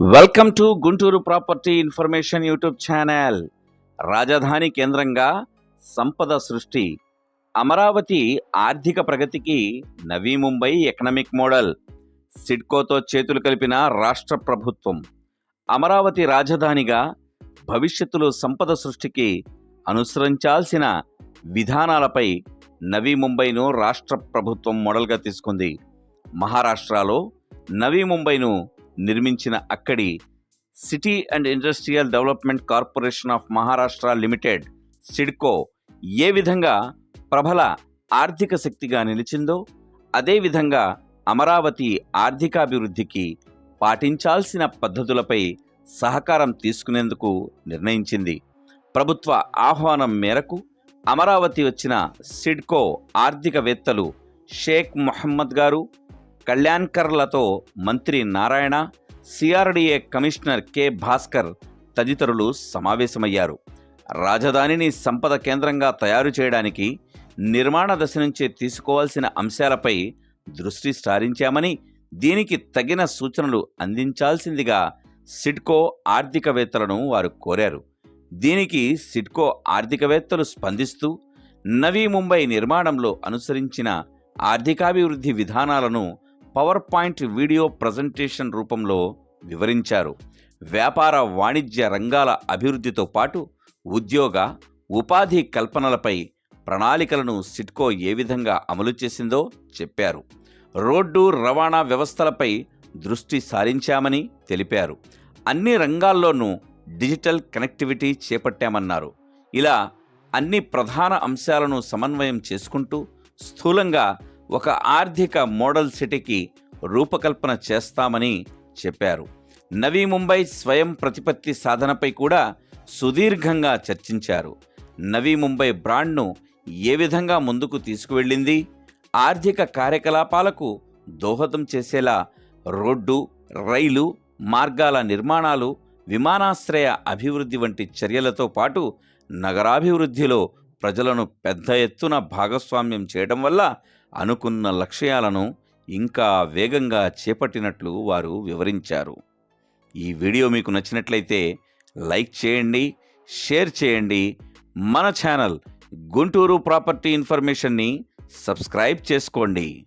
Welcome to Guntur property information YouTube channel. రాజధాని కేంద్రంగా సంపద సృష్టి. అమరావతి ఆర్థిక ప్రగతికి నవీ ముంబై ఎకనామిక్ మోడల్. సిడ్కోతో చేతులు కలిపిన రాష్ట్ర ప్రభుత్వం. అమరావతి రాజధానిగా భవిష్యత్తులో సంపద సృష్టికి అనుసరించాల్సిన విధానాలపై నవీ ముంబైను రాష్ట్ర ప్రభుత్వం మోడల్గా తీసుకుంది. మహారాష్ట్రలో నవీ ముంబైను నిర్మించిన అక్కడి city and industrial development corporation of Maharashtra limited CIDCO ఏ విధంగా ప్రబల ఆర్థిక శక్తిగా నిలిచిందో అదేవిధంగా అమరావతి ఆర్థికాభివృద్ధికి పాటించాల్సిన పద్ధతులపై సహకారం తీసుకునేందుకు నిర్ణయించింది. ప్రభుత్వ ఆహ్వానం మేరకు అమరావతి వచ్చిన సిడ్కో ఆర్థికవేత్తలు షేక్ మొహమ్మద్ గారు కళ్యాణ్కర్లతో మంత్రి Narayana CRDA commissioner K. Bhaskar తదితరులు సమావేశమయ్యారు. రాజధానిని సంపద కేంద్రంగా తయారు చేయడానికి నిర్మాణ దశ నుంచే తీసుకోవాల్సిన అంశాలపై దృష్టి సారించామని దీనికి తగిన సూచనలు అందించాల్సిందిగా సిడ్కో ఆర్థికవేత్తలను వారు కోరారు. దీనికి సిడ్కో ఆర్థికవేత్తలు స్పందిస్తూ నవీ ముంబై నిర్మాణంలో అనుసరించిన ఆర్థికాభివృద్ధి విధానాలను పవర్ పాయింట్ వీడియో ప్రజెంటేషన్ రూపంలో వివరించారు. వ్యాపార వాణిజ్య రంగాల అభివృద్ధితో పాటు ఉద్యోగ ఉపాధి కల్పనలపై ప్రణాళికలను సిట్కో ఏ విధంగా అమలు చేసిందో చెప్పారు. రోడ్డు రవాణా వ్యవస్థలపై దృష్టి సారించామని తెలిపారు. అన్ని రంగాల్లోనూ డిజిటల్ కనెక్టివిటీ చేపట్టామన్నారు. ఇలా అన్ని ప్రధాన అంశాలను సమన్వయం చేసుకుంటూ స్థూలంగా ఒక ఆర్థిక మోడల్ సిటీకి రూపకల్పన చేస్తామని చెప్పారు. నవీ ముంబై స్వయం ప్రతిపత్తి సాధనపై కూడా సుదీర్ఘంగా చర్చించారు. నవీ ముంబై బ్రాండ్ను ఏ విధంగా ముందుకు తీసుకువెళ్ళింది? ఆర్థిక కార్యకలాపాలకు దోహదం చేసేలా రోడ్డు రైలు మార్గాల నిర్మాణాలు విమానాశ్రయ అభివృద్ధి వంటి చర్యలతో పాటు నగరాభివృద్ధిలో ప్రజలను పెద్ద ఎత్తున భాగస్వామ్యం చేయడం వల్ల అనుకున్న లక్ష్యాలను ఇంకా వేగంగా చేపట్టినట్లు వారు వివరించారు. ఈ వీడియో మీకు నచ్చినట్లయితే లైక్ చేయండి షేర్ చేయండి. మన ఛానల్ గుంటూరు ప్రాపర్టీ ఇన్ఫర్మేషన్ని సబ్స్క్రైబ్ చేసుకోండి.